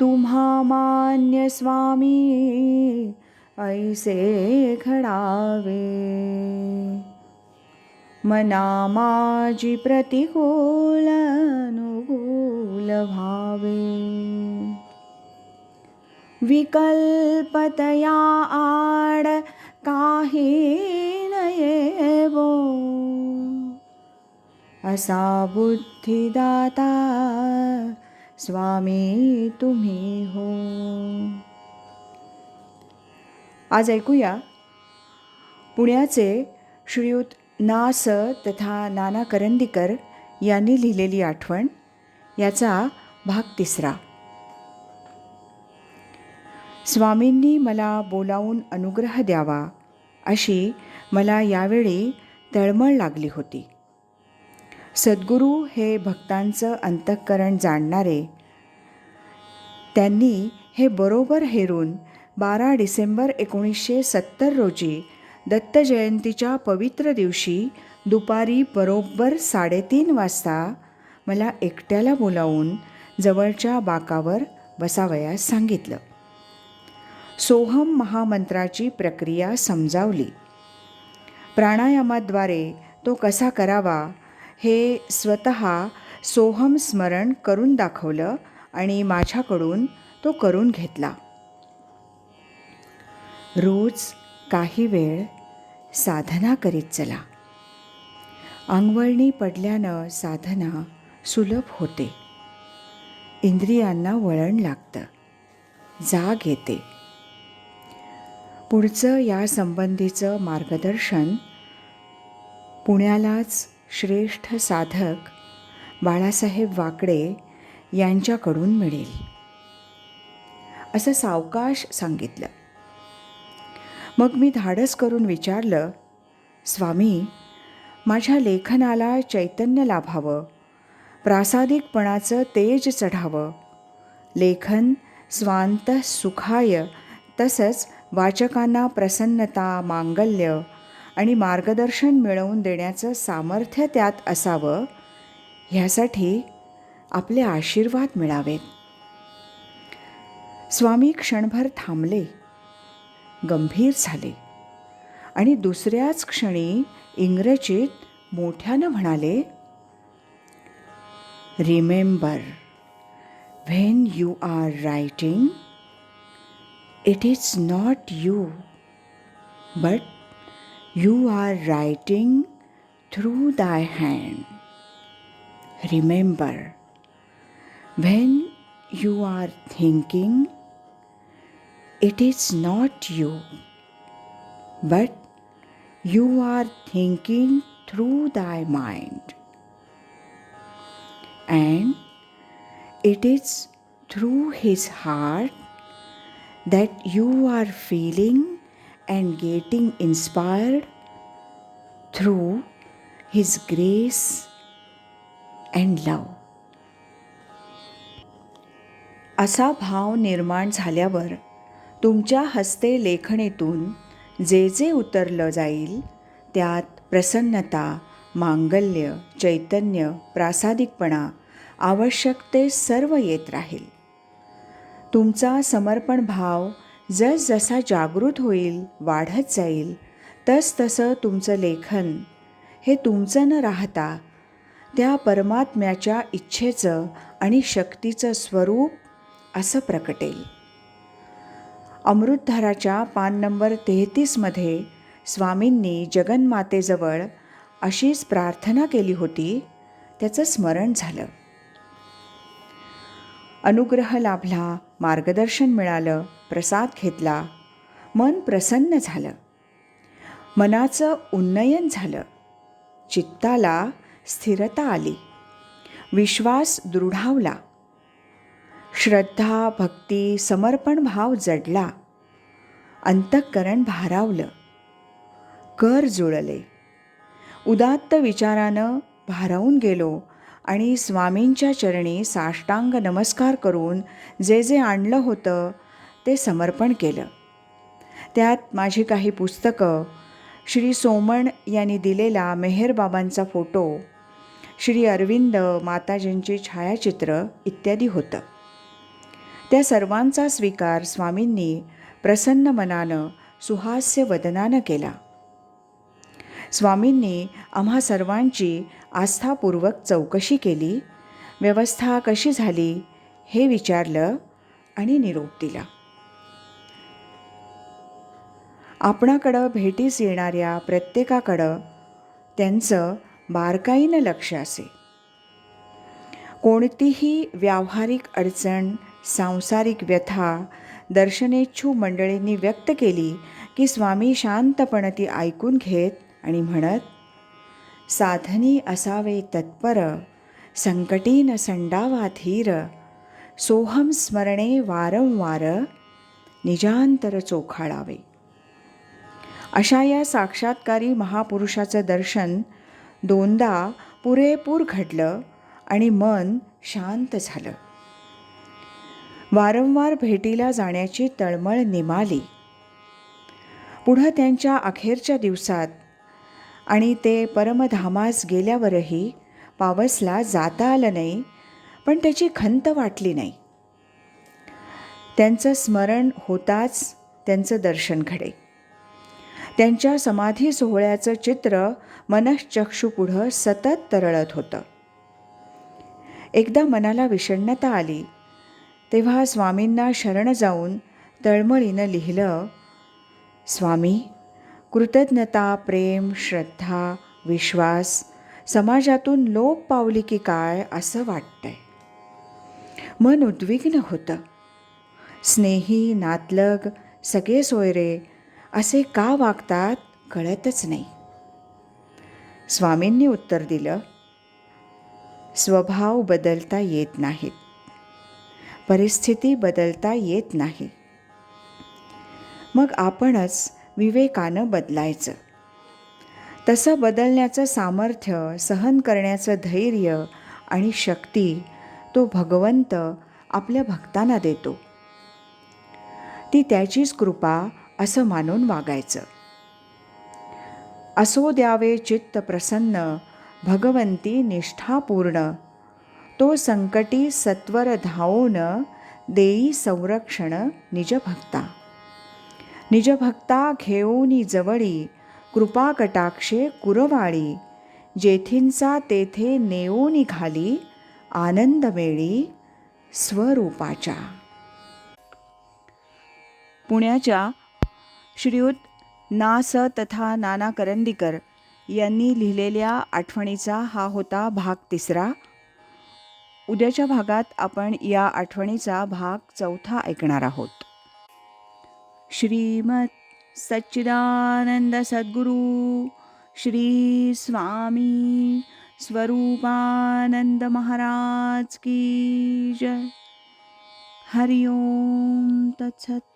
तुम्हा मान्य स्वामी ऐसे घडावे। मना माझी प्रतिकूल अनुकूल भावे। विकल्पतया आड काही नयेवो? असा बुद्धिदाता स्वामी तुम्ही हो. आज ऐकूया पुण्याचे श्रीयुत ना स तथा नाना करंदीकर यांनी लिहिलेली आठवण याचा भाग तिसरा. स्वामींनी मला बोलावून अनुग्रह द्यावा अशी मला यावेळी तळमळ लागली होती. सद्गुरू हे भक्तांचं अंतःकरण जाणणारे. त्यांनी हे बरोबर हेरून बारा डिसेंबर एकोणीसशे सत्तर रोजी दत्तजयंतीच्या पवित्र दिवशी दुपारी बरोबर साडेतीन वाजता मला एकट्याला बोलावून जवळच्या बाकावर बसावयास सांगितलं. सोहम महामंत्राची प्रक्रिया समजावली. प्राणायामाद्वारे तो कसा करावा हे स्वत सोहम स्मरण करून दाखवलं आणि माझ्याकडून तो करून घेतला. रोज काही वेळ साधना करीत चला. अंगवळणी पडल्यानं साधना सुलभ होते. इंद्रियांना वळण लागतं. जाग येते. पुढचं या संबंधीचं मार्गदर्शन पुण्यालाच श्रेष्ठ साधक बाळासाहेब वाकडे यांच्याकडून मिळेल. असं सावकाश सांगितलं. मग मी धाडस करून विचारलं स्वामी माझ्या लेखनाला चैतन्य लाभावं प्रासादिकपणाचं तेज चढावं लेखन स्वांत सुखाय तसंच वाचकांना प्रसन्नता मांगल्य आणि मार्गदर्शन मिळवून देण्याचं सामर्थ्य त्यात असावं ह्यासाठी आपले आशीर्वाद मिळावेत. स्वामी क्षणभर थांबले गंभीर झाले आणि दुसऱ्याच क्षणी इंग्रजीत मोठ्यानं म्हणाले remember when you are writing it is not you but You are writing through thy hand. Remember, when you are thinking, it is not you, but you are thinking through thy mind. And it is through his heart that you are feeling and getting inspired through His grace and love. असा भाव निर्माण झाल्यावर तुमच्या हस्ते लेखणीतून जे जे उतरलं जाईल त्यात प्रसन्नता मांगल्य चैतन्य प्रासादिकपणा आवश्यक ते सर्व येत राहील तुमचा समर्पण भाव जसजसा जागृत होईल वाढत जाईल तसतसं तुमचं लेखन. हे तुमचं न राहता त्या परमात्म्याच्या इच्छेचं आणि शक्तीचं स्वरूप असं प्रकटेल. अमृतधाराच्या पान नंबर तेहतीसमध्ये स्वामींनी जगन्मातेजवळ अशीच प्रार्थना केली होती त्याचं स्मरण झालं. अनुग्रह लाभला मार्गदर्शन मिळालं प्रसाद घेतला. मन प्रसन्न झालं. मनाचं उन्नयन झालं. चित्ताला स्थिरता आली. विश्वास दृढावला. श्रद्धा भक्ती समर्पण भाव जडला. अंतःकरण भारावलं. कर जुळले. उदात्त विचारानं भारावून गेलो. आणि स्वामींच्या चरणी साष्टांग नमस्कार करून जे जे आणलं होतं ते समर्पण केलं. त्यात माझी काही पुस्तकं श्री सोमण यांनी दिलेला मेहरबाबांचा फोटो श्री अरविंद माताजींची छायाचित्र इत्यादी होतं. त्या सर्वांचा स्वीकार स्वामींनी प्रसन्न मनानं सुहास्य वदनानं केला. स्वामींनी आम्हा सर्वांची आस्थापूर्वक चौकशी केली. व्यवस्था कशी झाली हे विचारलं आणि निरोप दिला. आपणाकडं भेटीस येणाऱ्या प्रत्येकाकडं त्यांचं बारकाईनं लक्ष असे. कोणतीही व्यावहारिक अडचण सांसारिक व्यथा दर्शनेच्छू मंडळींनी व्यक्त केली की स्वामी शांतपणे ती ऐकून घेत आणि म्हणत साधनी असावे तत्पर संकटीन संडावा धीर सोहम स्मरणे वारंवार निजांतर चोखाळावे. अशा या साक्षात्कारी महापुरुषाचं दर्शन दोनदा पुरेपूर घडलं आणि मन शांत झालं. वारंवार भेटीला जाण्याची तळमळ निमाली. पुढं त्यांच्या अखेरच्या दिवसात आणि ते परमधामास गेल्यावरही पावसला जाता आलं नाही पण त्याची खंत वाटली नाही. त्यांचं स्मरण होताच त्यांचं दर्शन घडे. त्यांच्या समाधी सोहळ्याचं चित्र मनश्चक्षुपुढं सतत तरळत होतं. एकदा मनाला विषण्णता आली तेव्हा स्वामींना शरण जाऊन तळमळीनं लिहिलं स्वामी कृतज्ञता प्रेम श्रद्धा विश्वास समाजातून लोप पावली की काय असं वाटतंय. मन उद्विग्न होतं. स्नेही नातलग सगळे सोयरे असे का वागतात कळतच नाही. स्वामींनी उत्तर दिलं स्वभाव बदलता येत नाहीत. परिस्थिती बदलता येत नाही. मग आपणच विवेकानं बदलायचं. तसं बदलण्याचं सामर्थ्य सहन करण्याचं धैर्य आणि शक्ती तो भगवंत आपल्या भक्तांना देतो. ती त्याचीच कृपा असं मानून वागायचं. असो द्यावे चित्त प्रसन्न भगवंती निष्ठापूर्ण तो संकटी सत्वर धावून देई संरक्षण निज भक्ता. निजभक्ता घेऊनी जवळी कृपा कटाक्षे कुरवाळी जेथींचा तेथे नेऊनी घाली आनंद मेळी स्वरूपाच्या. पुण्याच्या श्रीयुत ना स तथा नाना करंदीकर यांनी लिहिलेल्या आठवणीचा हा होता भाग तिसरा. उद्याच्या भागात आपण या आठवणीचा भाग चौथा ऐकणार आहोत. श्रीमत् सच्चिदानन्दसद्गुरु श्रीस्वामी स्वरूपानन्दमहाराज की जय। हरि ओं तत्सत्।